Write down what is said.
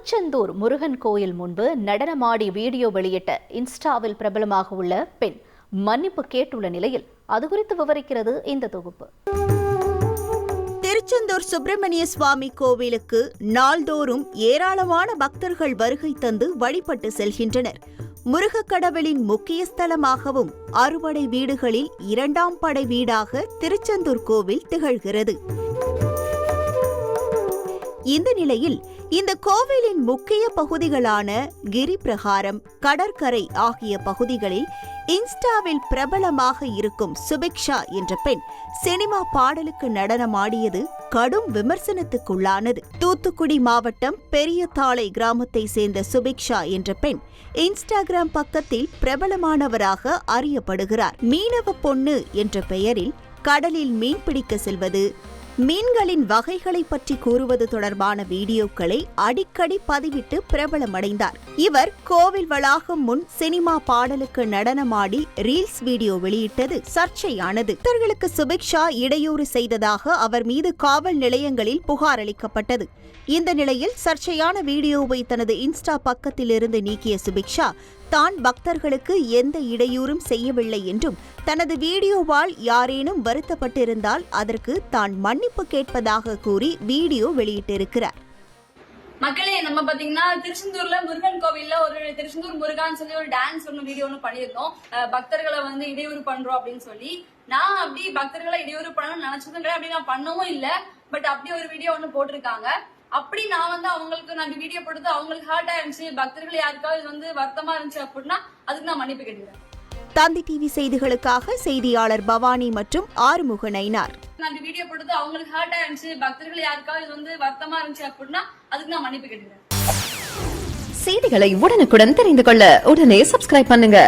திருச்செந்தூர் முருகன் கோயில் முன்பு நடனமாடி வீடியோ வெளியிட்ட இன்ஸ்டாவில் பிரபலமாக உள்ள பெண் மன்னிப்பு கேட்டுள்ள நிலையில் அது குறித்து விவரிக்கிறது இந்த தொகுப்பு. திருச்செந்தூர் சுப்பிரமணிய சுவாமி கோவிலுக்கு நாள்தோறும் ஏராளமான பக்தர்கள் வருகை தந்து வழிபட்டு செல்கின்றனர். முருகக்கடவுளின் முக்கிய ஸ்தலமாகவும் அறுபடை வீடுகளில் இரண்டாம் படை வீடாக திருச்செந்தூர் கோவில் திகழ்கிறது. இந்த நிலையில் இந்த கோவிலின் முக்கிய பகுதிகளான கிரி பிரகாரம் கடற்கரை ஆகிய பகுதிகளில் இன்ஸ்டாவில் பிரபலமாக இருக்கும் சுபிக்ஷா என்ற பெண் சினிமா பாடலுக்கு நடனமாடியது கடும் விமர்சனத்துக்குள்ளானது. தூத்துக்குடி மாவட்டம் பெரியதாளை கிராமத்தை சேர்ந்த சுபிக்ஷா என்ற பெண் இன்ஸ்டாகிராம் பக்கத்தில் பிரபலமானவராக அறியப்படுகிறார். மீனவ பொண்ணு என்ற பெயரில் கடலில் மீன்பிடிக்க செல்வது மீன்களின் வகைகளை பற்றி கூறுவது தொடர்பான வீடியோக்களை அடிக்கடி பதிவிட்டு பிரபலமடைந்தார். இவர் கோவில் வளாகம் முன் சினிமா பாடலுக்கு நடனமாடி ரீல்ஸ் வீடியோ வெளியிட்டது சர்ச்சையானது. பக்தர்களுக்கு சுபிக்ஷா இடையூறு செய்ததாக அவர் மீது காவல் நிலையங்களில் புகார் அளிக்கப்பட்டது. இந்த நிலையில் சர்ச்சையான வீடியோவை தனது இன்ஸ்டா பக்கத்திலிருந்து நீக்கிய சுபிக்ஷா தான் பக்தர்களுக்கு எந்த இடையூறும் செய்யவில்லை என்றும் தனது வீடியோவால் யாரேனும் வருத்தப்பட்டிருந்தால் அதற்கு தான் மன்னிப்பு கேட்பதாக கூறி வீடியோ வெளியிட்டிருக்கிறார். மக்களே நம்ம பாத்தீங்கன்னா திருச்செந்தூர்ல முருகன் கோவில்ல ஒரு திருச்செந்தூர் முருகான்னு சொல்லி ஒரு டான்ஸ் ஒன்று வீடியோ ஒன்று பண்ணியிருந்தோம். பக்தர்களை வந்து இடையூறு பண்றோம் அப்படின்னு சொல்லி. நான் அப்படி பக்தர்களை இடையூறு பண்ணணும்னு நினைச்சதும் கிடையாது அப்படி நான் பண்ணவும் இல்லை. பட் அப்படி ஒரு வீடியோ ஒன்று போட்டிருக்காங்க. அப்படி நான் வந்து அவங்களுக்கு நான் வீடியோ போட்டது அவங்களுக்கு ஹர்ட் ஆயிருந்துச்சு பக்தர்கள் யாருக்காவது வந்து வருத்தமா இருந்துச்சு அப்படின்னா அதுக்கு நான் மன்னிப்பு கேட்டுக்கிறேன். தந்தி டிவி செய்திகளுக்காக செய்தியாளர் பவானி மற்றும் ஆறுமுக நயினார். நான் வீடியோ போட்டது அவங்களுக்கு ஹர்ட் ஆயிருந்துச்சு பக்தர்கள் யாருக்காவது இது வந்து வருத்தமா இருந்துச்சு அப்படின்னா அதுக்கு நான் மன்னிப்பு கேட்டுக்கிறேன். செய்திகளை உடனுக்குடன் தெரிந்து கொள்ள உடனே சப்ஸ்கிரைப் பண்ணுங்க.